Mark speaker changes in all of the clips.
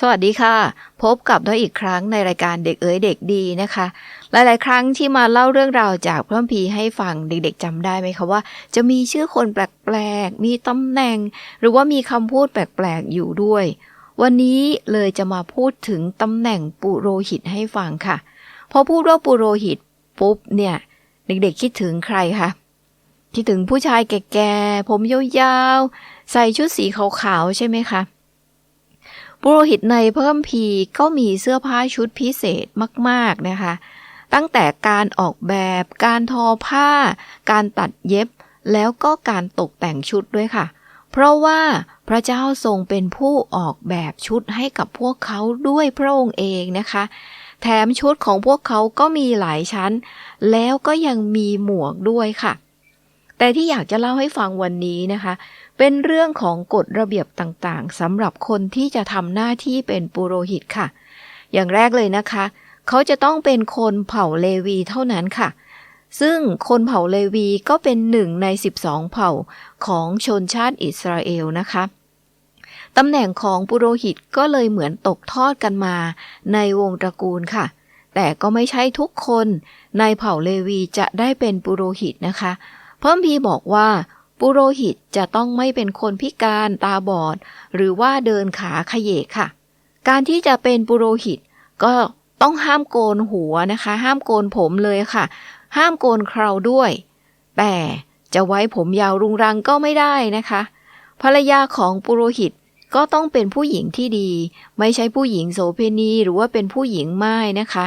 Speaker 1: สวัสดีค่ะ พบกับด้วยอีกครั้งในรายการเด็กเอ๋ยเด็กดีนะคะ หลาย ๆ ครั้งที่มาเล่าเรื่องราวจากพระคัมภีให้ฟังเด็ก ๆจำได้ไหมคะว่า จะมีชื่อคนแปลก ๆ มีตำแหน่ง หรือว่ามีคำพูดแปลก ๆ อยู่ด้วย วันนี้เลยจะมาพูดถึงตำแหน่งปุโรหิตให้ฟังค่ะพอพูดว่าปุโรหิตปุ๊บเนี่ย เด็ก ๆ คิดถึงใครคะคิดถึงผู้ชายแก่ ๆ ผมยาว ๆ ใส่ชุดสีขาว ๆ ใช่ไหมคะ ปุโรหิตในเพิ่มพีก็มีเสื้อผ้าชุดพิเศษมาก ๆ นะคะ ตั้งแต่การออกแบบ การทอผ้า การตัดเย็บ แล้วก็การตกแต่งชุดด้วยค่ะ เพราะว่าพระเจ้าทรงเป็นผู้ออกแบบชุดให้กับพวกเขาด้วยพระองค์เองนะคะ แถมชุดของพวกเขาก็มีหลายชั้น แล้วก็ยังมีหมวกด้วยค่ะ แต่ที่อยากจะเล่าให้ฟังวันนี้นะคะ เป็นเรื่องของกฎระเบียบต่างๆสำหรับคนที่จะทำหน้าที่เป็นปุโรหิตค่ะ อย่างแรกเลยนะคะ เขาจะต้องเป็นคนเผ่าเลวีเท่านั้นค่ะ ซึ่งคนเผ่าเลวีก็เป็นหนึ่งใน 12 เผ่าของชนชาติอิสราเอลนะคะตำแหน่งของปุโรหิตก็เลยเหมือนตกทอดกันมาในวงตระกูลค่ะ แต่ก็ไม่ใช่ทุกคนในเผ่าเลวีจะได้เป็นปุโรหิตนะคะ เพิ่มพีบอกว่าปุโรหิตจะต้องไม่เป็นคนพิการตาบอด หรือว่าเดินขาขยเยกค่ะ การที่จะเป็นปุโรหิตก็ต้องห้ามโกนหัวนะคะ ห้ามโกนผมเลยค่ะ ห้ามโกนเคราด้วย แต่จะไว้ผมยาวรุงรังก็ไม่ได้นะคะ ภรรยาของปุโรหิตก็ต้องเป็นผู้หญิงที่ดี ไม่ใช่ผู้หญิงโสเพณีหรือว่าเป็นผู้หญิงไม้นะคะ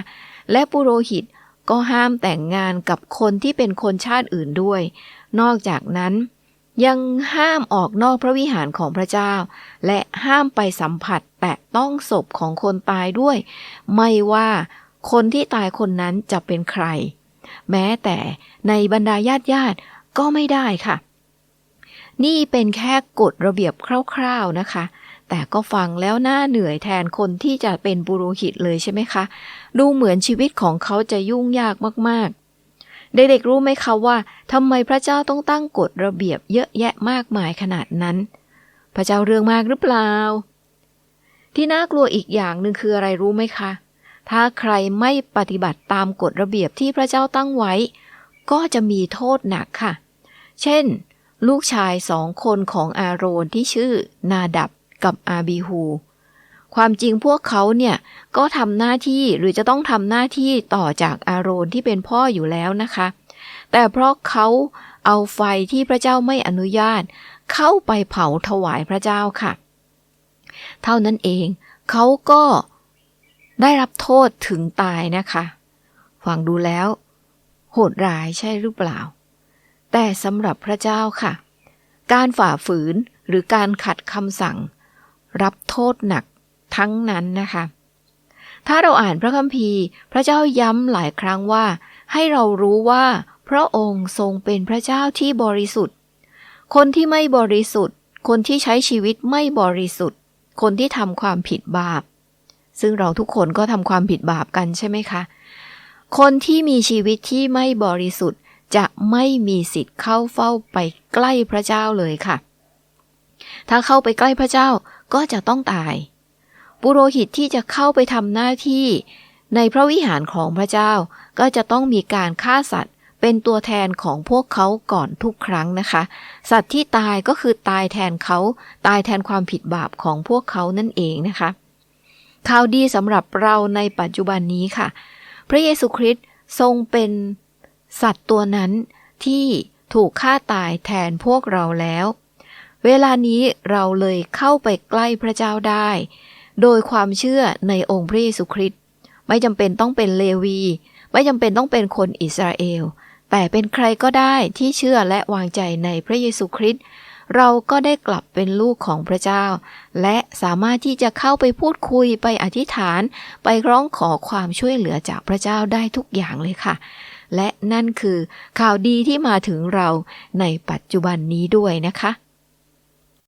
Speaker 1: และปุโรหิต ก็ห้ามแต่งงานกับคนที่เป็นคนชาติอื่นด้วย นอกจากนั้น ยังห้ามออกนอกพระวิหารของพระเจ้า และห้ามไปสัมผัสแตะต้องศพของคนตายด้วย ไม่ว่าคนที่ตายคนนั้นจะเป็นใคร แม้แต่ในบรรดาญาติญาติก็ไม่ได้ค่ะ นี่เป็นแค่กฎระเบียบคร่าวๆนะคะ แต่ก็ฟังแล้วน่าเหนื่อยแทนคนที่จะเป็นบุรุหิตเลยใช่ไหมคะ ดูเหมือนชีวิตของเขาจะยุ่งยากมากๆ เด็กๆรู้ไหมคะว่าทำไมพระเจ้าต้องตั้งกฎระเบียบเยอะแยะมากมายขนาดนั้น พระเจ้าเรื่องมากหรือเปล่า ที่น่ากลัวอีกอย่างหนึ่งคืออะไรรู้ไหมคะ ถ้าใครไม่ปฏิบัติตามกฎระเบียบที่พระเจ้าตั้งไว้ ก็จะมีโทษหนักค่ะ เช่น ลูกชายสองคนของอาโรนที่ชื่อนาดับกับอาบีฮู ความจริงพวกเขาเนี่ยก็ทำหน้าที่หรือจะต้องทำหน้าที่ต่อจากอาโรนที่เป็นพ่ออยู่แล้วนะคะ แต่เพราะเขาเอาไฟที่พระเจ้าไม่อนุญาต เข้าไปเผาถวายพระเจ้าค่ะ เท่านั้นเองเขาก็ได้รับโทษถึงตายนะคะ ฟังดูแล้ว โหดร้ายใช่หรือเปล่า แต่สำหรับพระเจ้าค่ะ การฝ่าฝืนหรือการขัดคำสั่ง รับโทษหนักทั้งนั้นนะคะ ถ้าเราอ่านพระคัมภีร์ พระเจ้าย้ำหลายครั้งว่า ให้เรารู้ว่าพระองค์ทรงเป็นพระเจ้าที่บริสุทธิ์ คนที่ไม่บริสุทธิ์ คนที่ใช้ชีวิตไม่บริสุทธิ์ คนที่ทำความผิดบาป ซึ่งเราทุกคนก็ทำความผิดบาปกันใช่ไหมคะ คนที่มีชีวิตที่ไม่บริสุทธิ์ จะไม่มีสิทธิ์เข้าเฝ้าไปใกล้พระเจ้าเลยค่ะ ถ้าเข้าไปใกล้พระเจ้าก็จะต้องตาย ปุโรหิตที่จะเข้าไปทำหน้าที่ในพระวิหารของพระเจ้าก็จะต้องมีการฆ่าสัตว์ เป็นตัวแทนของพวกเขาก่อนทุกครั้งนะคะ สัตว์ที่ตายก็คือตายแทนเขาตายแทนความผิดบาปของพวกเขานั่นเองนะคะข่าวดีสำหรับเราในปัจจุบันนี้ค่ะ พระเยซูคริสต์ทรงเป็น สัตว์ตัวนั้นที่ถูกฆ่าตายแทนพวกเราแล้ว เวลานี้เราเลยเข้าไปใกล้พระเจ้าได้ โดยความเชื่อในองค์พระเยซูคริสต์ไม่จำเป็นต้องเป็นเลวี ไม่จำเป็นต้องเป็นคนอิสราเอล แต่เป็นใครก็ได้ที่เชื่อและวางใจในพระเยซูคริสต์เราก็ได้กลับเป็นลูกของพระเจ้า และสามารถที่จะเข้าไปพูดคุยไปอธิษฐาน ไปร้องขอความช่วยเหลือจากพระเจ้าได้ทุกอย่างเลยค่ะ และนั่นคือข่าวดีที่มาถึงเราในปัจจุบันนี้ด้วยนะคะ